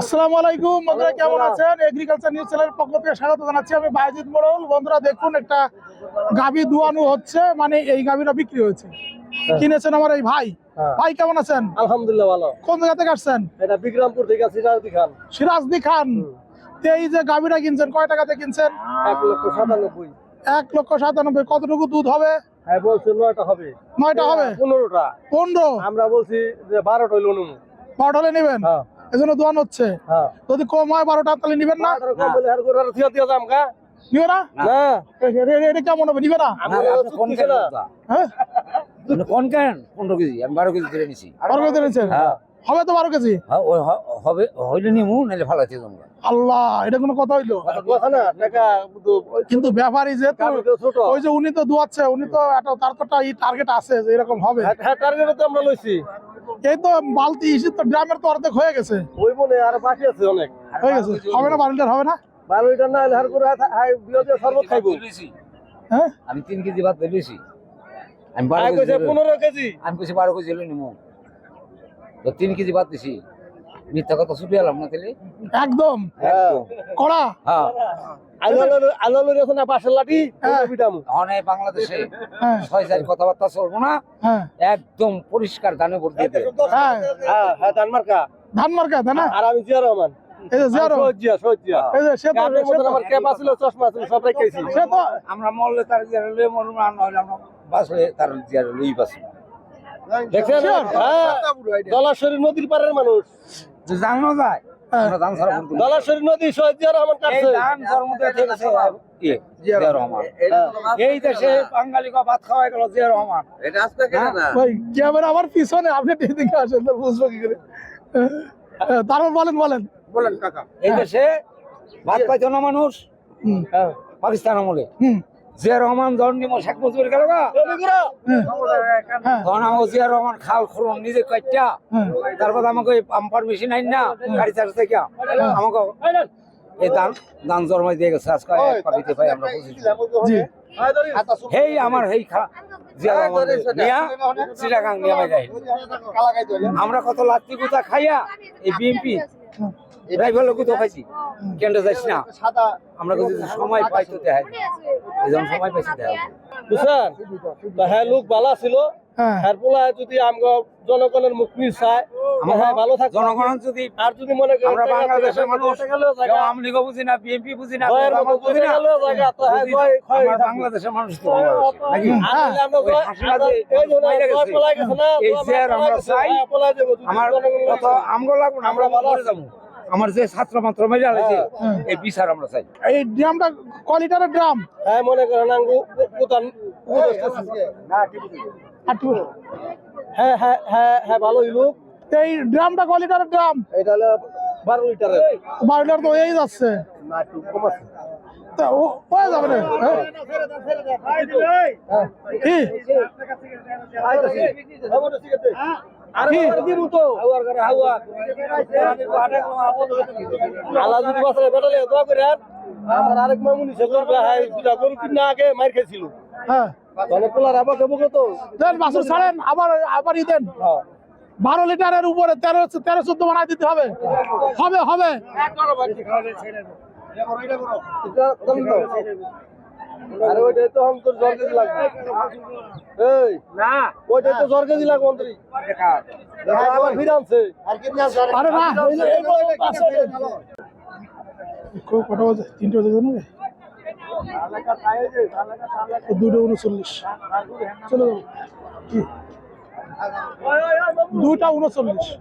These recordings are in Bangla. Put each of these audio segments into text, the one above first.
আসসালামু আলাইকুম বন্ধুরা কেমন আছেন? এগ্রিকালচার নিউজ চ্যানেলের পক্ষ থেকে স্বাগত জানাচ্ছি আমি বাইজিৎ মোড়ল। বন্ধুরা দেখুন একটা গাভি দুয়ানো হচ্ছে মানে এই গাভিটা বিক্রি হয়েছে। কিনেছেন আমার এই ভাই। হ্যাঁ। ভাই কেমন আছেন? আলহামদুলিল্লাহ ভালো। কোন জায়গা থেকে আসছেন? এটা বিক্রমপুর থেকে সিরাজদি খান। সিরাজদি খান। এই যে গাভিটা কিনছেন কয় টাকাতে কিনছেন? এক লক্ষ সাতানব্বই। এক লক্ষ সাতানব্বই। কতটুকু দুধ হবে? হ্যাঁ বলছে নয়টা হবে। নয়টা হবে? পনেরোটা। পনেরো? আমরা বলছি যে বারোটা হইল বারোটা হলে নেবেন? হ্যাঁ। এজন্য দোয়ান হচ্ছে হ্যাঁ। যদি কম হয় বারোটা তাহলে নিবেন না? নিবে এটা কেমন হবে? নিবে না? হ্যাঁ? কোন কেন? পনেরো কেজি। আমি বারো কেজি ধরে নিছি। বারো কেজি নিয়েছেন হ্যাঁ। হবে তো বারো কেজি? ওই হ- হবে হইলে নিমু নাহলে ভালো আছে তোমরা আল্লাহ এটা কোনো কথা হইল? কথা না টাকা কিন্তু ব্যাপারী যেহেতু ছোট। ওই যে উনি তো দুয়াচ্ছে উনি তো একটা তার তো টার্গেট আছে যে এরকম হবে। হ্যাঁ টার্গেট তো আমরা লইছি। এই তো বালতি ইসি তো ড্রামের তো অর্ধেক হয়ে গেছে। ওই মনে আর বাকি আছে অনেক। হয়ে গেছে। হবে না বারো লিটার হবে না? বারো লিটার না হলে আর করে হাই বিরোধী শরবত খাইবো। হ্যাঁ? আমি তিন কেজি ভাত বেশি। আমি বারো কেজি পনেরো কেজি। আমি কইছি বারো কেজি নিমু। তো তিন কেজি ভাত দিছি। মিথ্যা কথা ছুটে এলাম না তাহলে একদম। একদম। কড়া। হ্যাঁ। হ্যাঁ। বাংলাদেশে হ্যাঁ। ছয় চার কথাবার্তা চলবো না। হ্যাঁ। একদম পরিষ্কার দানে ভোট দিয়ে হ্যাঁ। হ্যাঁ হ্যাঁ ধানমার্কা। না? আর আমি জিয়া রহমান। আমার ক্যাপ আছিল চশমা আছিল সব রেখেছি সে তো আমরা মরলে তার জিয়ারে লয়ে মরুম আর নইলে আমরা বাঁচলে তার জিয়ারে লই বাঁচি দেখছেন. হ্যাঁ। দলাশ্বরী নদীর পাড়ের মানুষ। যে জানো যায়। হ্যাঁ। নদী রহমান এই কাটছে। ধান জন্ম দিয়ে ঠিক আছে জিয়া রহমান। এই দেশে বাঙালি ভাত খাওয়াই গেল জিয়া রহমান। ভাই ক্যামেরা আমার পিছনে আপনি এদিকে আসেন তো বুঝব কি করে। হ্যাঁ, তারপর বলেন বলেন। এই দেশে ভাত পাইতো না মানুষ। হুম, হ্যাঁ। পাকিস্তান আমলে। হুম, জিয়া রহমান যখন নিমো শেখ মুজিবুর গেল গা। হ্যাঁ, হ্যাঁ, তখন আমাকে জিয়া রহমান খাল খুলুন নিজে কাটটা হ্যাঁ, তারপর আমাকে ওই পাম্পার মেশিন আইন না গাড়ি চার্জ থেকে আমাকে এই দান দান জন্মাই দিয়ে গেছে আজকে এক পাই আমরা হেই আমার হেই খা কত লাত্তি গুতা খাইয়া এই বিএমপি ড্রাইভার লোক তো খাইছি কেন্দ্রে যাইস না। আমরা কিন্তু সময় পাই তো দেখাই যখন সময় পাইছি দেখাই বুঝছেন হ্যাঁ লোক ভালো ছিল। হ্যাঁ। হ্যাঁ পোলা যদি আমগো জনগণের মুখ নিয়ে চায় আমরা হ্যাঁ ভালো থাকবে জনগণ যদি আর যদি মনে করেন আমরা বাংলাদেশের মানুষ টাকা গেলেও কেউ জায়গা, আওয়ামী লীগও বুঝি না বিএনপি বুঝি না বুঝি। বাংলাদেশের মানুষ তো এই আমরা চাই, আমার আমগো লাগবো আমরা ভালো যাব। আমার যে ছাত্র মাত্র মেরে আছে হ্যাঁ। এই বিচার আমরা চাই। এই ড্রামটা কোয়ালিটারের ড্রাম? হ্যাঁ মনে করেন আঙ্গু উতান হ্যাঁ হ্যাঁ। হ্যাঁ হ্যাঁ ভালোই লোক এই ড্রামটা কোয়ালিটারের ড্রাম? এটা হলো বারো লিটারের। বারো লিটার তো হয়েই যাচ্ছে। না একটু কম আছে। তা ও- হয়ে যাবে না হ্যাঁ? আমার আরেক মামুনি সে করবে, হ্যাঁ, গরু কিনে আগে মার খেয়েছিল। হ্যাঁ। ছাড়েন আবার দেন। বারো লিটারের উপরে তেরো তেরো চোদ্দ বানায় দিতে হবে। হবে হবে। এটা দাম দাও। আরে ওইটাই তো আমি তোর জ্বর কেজি লাগবে। এই না। ওইটাই তো জ্বর কেজি লাগবে মন্ত্রী আবার ফিরে আনছে। আরে না কটা বাজে? তিনটে বাজে নেবে দুটো উনচল্লিশ। চলে। যাব কি? দুটা উনচল্লিশ। দিছে?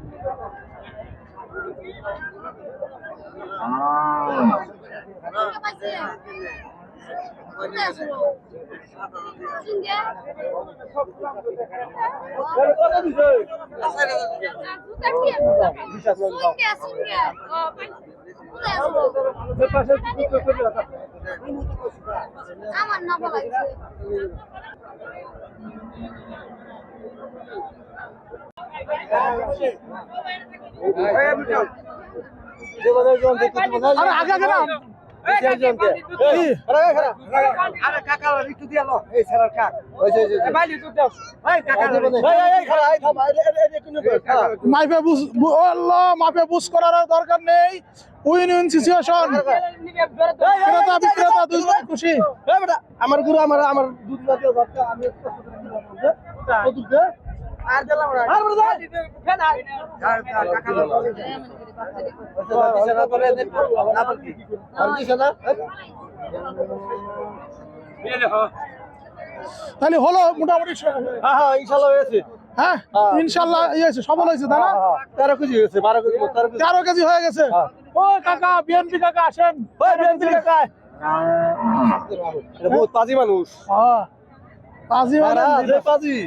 আমার না আরে আগে আগে? মাইপে বুঝ বু- মাপে বুঝ করার দরকার নেই উইন উইন সিচুয়েশন ক্রেতা বিক্রেতা দুজনে খুশি আমার গুরু আমার আমার দুধ না আমি আর দিলাম আর তাহলে হলো মোটামুটি হ্যাঁ হ্যাঁ হয়েছে। হ্যাঁ ইনশাল্লাহ ইয়ে হয়েছে সফল হয়েছে না? তেরো কেজি হয়েছে বারো কেজি তেরো কেজি। হয়ে গেছে। হ্যাঁ। ও কাকা বিএনপি কাকা আসেন। ওই বিএনপি কাকা। বহুত পাজি মানুষ। হ্যাঁ। পাজি মানে পাজি।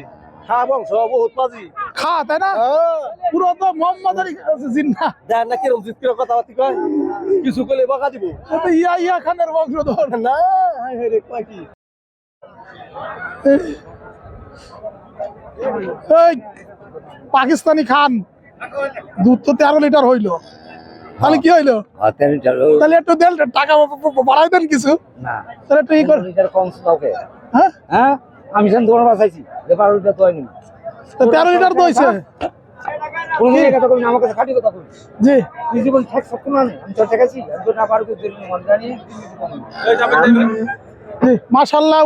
বংশ বহুত পাজি। খা তাই না। হ্যাঁ। পুরো তো মোহাম্মদের জিন্না। দেখ না কিরম জিত কিরম কথাবার্তি কয়। কিছু করলে বকা দিব। ইয়া ইয়া খানের বংশধর না হাই হাই রে কি? এই পাকিস্তানি খান। দুধ তো তেরো লিটার হইল। তাহলে কি হইল? তাহলে একটু দেন টাকা বাড়াই দেন কিছু। না। তাহলে একটু ই কর। হ্যাঁ? হ্যাঁ? আমি সেন তোমার বাসাইছি। বারো লিটার তো হয়নি তেরো লিটার তো জি। জীবন আমি তোর না পারব জানি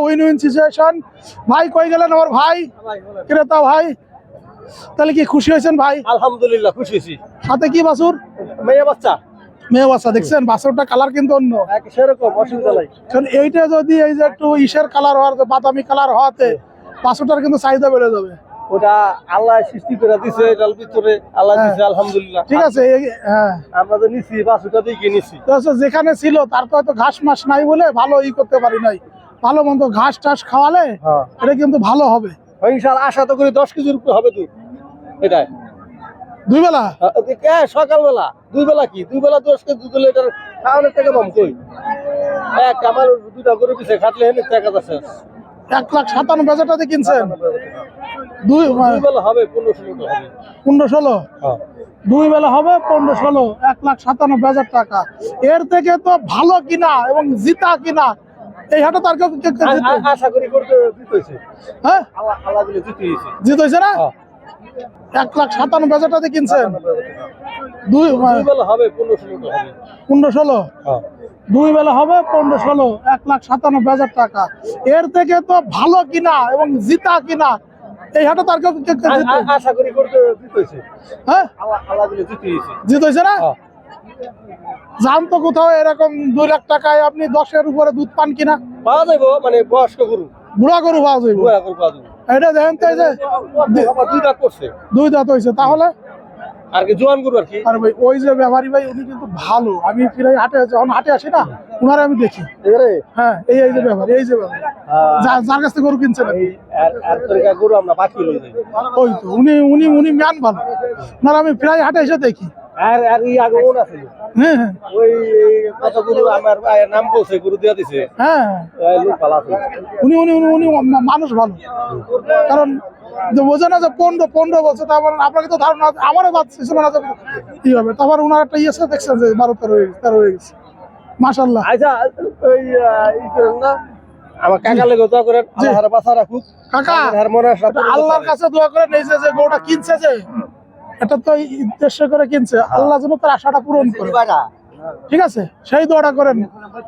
উইন উইন সিচুয়েশন ভাই কই গেলেন আমার ভাই? ক্রেতা ভাই। তাহলে কি খুশি হয়েছেন ভাই? আলহামদুলিল্লাহ খুশি হয়েছি। হাতে কি বাছুর? মেয়ে বাচ্চা। মেয়ে বাচ্চা দেখছেন? বাছুরটা কালার কিন্তু অন্য। সেরকম অসুবিধা নাই। কারণ এইটা যদি এই যে একটু ইসের কালার হওয়ার বাদামি কালার হওয়াতে বাছুরটার কিন্তু চাহিদা বেড়ে যাবে। ওটা আল্লাহ সৃষ্টি করে দিছে এটার ভিতরে আল্লাহ হ্যাঁ। দিছে আলহামদুলিল্লাহ। ঠিক আছে হ্যাঁ। আমরা তো নিছি বাসুটা দিয়ে কিনেছি তো হচ্ছে যেখানে ছিল তার তো হয়তো ঘাস মাস নাই বলে ভালো ই করতে পারি নাই। ভালো মন্দ ঘাস টাস খাওয়ালে হ্যাঁ। এটা কিন্তু ভালো হবে। আশা তো করি দশ কেজির উপরে হবে তুই এটাই। দুই বেলা সকালবেলা। দুই বেলা কি? দুই বেলা দশ কেজি দুধ লিটার খাওয়ানোর টাকা পাম কই? এক আমার দুটা গরু পিছে খাটলে হেনে টাকা আছে এক লাখ সাতান্ন হাজারটাতে কিনছেন? দুই বেলা হবে পনেরো ষোলো হ্যাঁ। দুই বেলা হবে পনেরো ষোলো এক লাখ সাতানব্বই হাজার টাকা। এর থেকে তো ভালো কিনা এবং জিতা কিনা এই হাটে তার আশা করি জিতেছে। হ্যাঁ? আল্লাহ আল্লাহ দিলে জিতে গেছে জিত হয়েছে না? হ্যাঁ। এক লাখ সাতানব্বই হাজার টাকা কিনছেন? দুই বেলা হবে পনেরো ষোলো দুই বেলা হবে পনেরো ষোলো এক লাখ সাতানব্বই হাজার টাকা। এর থেকে তো ভালো কিনা এবং জিতা কিনা এই হাটে তার। আ- আশা করি করতে জিতেছে। হ্যাঁ? আল্লাহ আল্লাহ দিলে জিতে গেছে না? হ্যাঁ। জান তো কোথাও এরকম দুই লাখ টাকায় আপনি দশের উপরে দুধ পান কিনা? পাওয়া যাইব মানে বয়স্ক গরু। বুড়া গরু পাওয়া যাইব? বুড়া গরু পাওয়া যাবে এটা দেখেন তো এই যে দুই দাঁত করছে। দুই দাঁত হয়েছে তাহলে? আর কি জোয়ান গরু আর কি? আর ভাই ওই যে ব্যাপারী ভাই উনি কিন্তু ভালো। আমি ফিরে হাটে যখন হাটে আসি না? উনারে আমি দেখি। হ্যাঁ এই এই যে ব্যাপার এই যে ব্যাপার। যার কাছ থেকে গরু কিনছেন আমরা বাকি ওই তো উনি উনি উনি ম্যান ভালো। না আমি প্রায় হাটে এসে দেখি। আর আর এই আগে ওন আছে হ্যাঁ হ্যাঁ। ওই কত গরু আমার নাম বলছে গরু দিয়া দিছে। হ্যাঁ। লোক ভালো আছে। উনি উনি উনি মানুষ ভালো। কারণ যে বোঝে না যে পনেরো পনেরো বছর তারপর আপনাকে তো ধারণা আমারও বাদ শিশু না কি হবে। তারপর উনার একটা ইয়ে দেখছেন যে বারো তেরো হয়ে গেছে তেরো হয়ে গেছে। মাসাল্লাহ আচ্ছা ওই ই করেন না আমার কাকা লেগে দোয়া করেন আল্লাহ হারা বাসা রাখুক। কাকা হার আশা আল্লাহর কাছে দোয়া করে নিয়েছে যে গরুটা কিনছে যে। এটা তো উদ্দেশ্য করে কিনছে। আল্লাহ যেন তার আশাটা পূরণ করে। ঠিক আছে? সেই দোয়াটা করেন।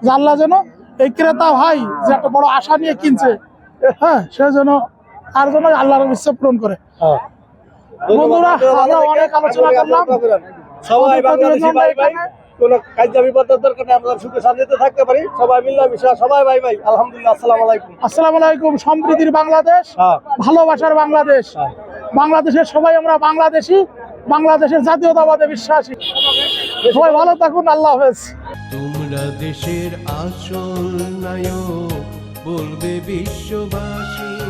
যে আল্লাহ যেন এই ক্রেতা ভাই যে একটা বড় আশা নিয়ে কিনছে হ্যাঁ সে যেন তার জন্য আল্লাহর ইচ্ছা পূরণ করে। হ্যাঁ। বন্ধুরা, আমরা অনেক আলোচনা করলাম। সবাই বাংলাদেশি ভাই ভাই কোনো কাজ বিপদের দরকার নেই আমরা সুখে শান্তিতে থাকতে পারি। সবাই মিলামিশা সবাই ভাই ভাই আলহামদুলিল্লাহ আসসালামু আলাইকুম। আসসালামু আলাইকুম সম্প্রীতির বাংলাদেশ হ্যাঁ। ভালোবাসার বাংলাদেশ। হ্যাঁ। বাংলাদেশের সবাই আমরা বাংলাদেশি। বাংলাদেশের জাতীয়তাবাদে বিশ্বাসী। সবাই ভালো থাকুন আল্লাহ হাফেজ। তোমরা দেশের আসল নায়ক বলবে বিশ্ববাসী।